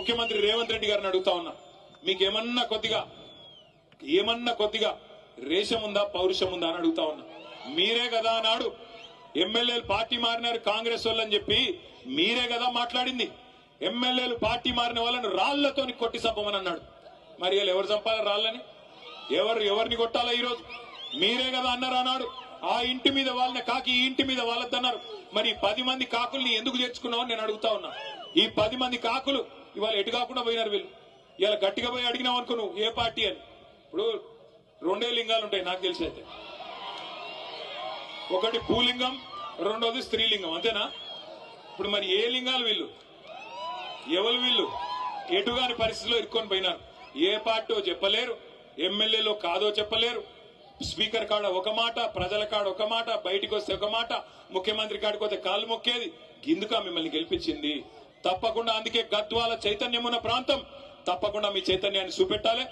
ముఖ్యమంత్రి రేవంత్ రెడ్డి గారిని అడుగుతా ఉన్నా. మీకేమన్నా కొద్దిగా ఏమన్నా కొద్దిగా రేషం ఉందా పౌరుషం ఉందా అని అడుగుతా ఉన్నా. మీరే కదా అన్నాడు. ఎమ్మెల్యేలు పార్టీ మారినారు కాంగ్రెస్ వాళ్ళని చెప్పి మీరే కదా మాట్లాడింది. ఎమ్మెల్యేలు పార్టీ మారిన వాళ్ళని రాళ్ళతోని కొట్టి చంపమని అన్నాడు. మరి వీళ్ళు ఎవరు చంపాలి రాళ్ళని? ఎవరు ఎవరిని కొట్టాలా ఈరోజు? మీరే కదా అన్నారు అన్నాడు. ఆ ఇంటి మీద వాళ్ళని కాకి ఈ ఇంటి మీద వాళ్ళద్దన్నారు. మరి పది మంది కాకుల్ని ఎందుకు చేర్చుకున్నావు నేను అడుగుతా ఉన్నా. ఈ పది మంది కాకులు ఇవాళ ఎటు కాకుండా పోయినారు వీళ్ళు. ఇవాళ గట్టిగా పోయి అడిగినాం అనుకో నువ్వు ఏ పార్టీ అని. ఇప్పుడు రెండే లింగాలు ఉంటాయి నాకు తెలిసి అయితే. ఒకటి భూలింగం రెండోది స్త్రీలింగం అంతేనా? ఇప్పుడు మరి ఏ లింగాలు వీళ్ళు? ఎవరు వీళ్ళు? ఎటుగాని పరిస్థితిలో ఇరుక్కొని పోయినారు. ఏ పార్టీ చెప్పలేరు ఎమ్మెల్యేలో కాదో చెప్పలేరు. స్పీకర్ కాడ ఒక మాట ప్రజల కాడ ఒక మాట బయటికి వస్తే ఒక మాట ముఖ్యమంత్రి కాడికి వస్తే కాలు మొక్కేది. గిందుక మిమ్మల్ని గెలిపించింది. తప్పకుండా అందుకే గద్వాల చైతన్యం ఉన్న ప్రాంతం. తప్పకుండా మీ చైతన్యాన్ని చూపెట్టాలి.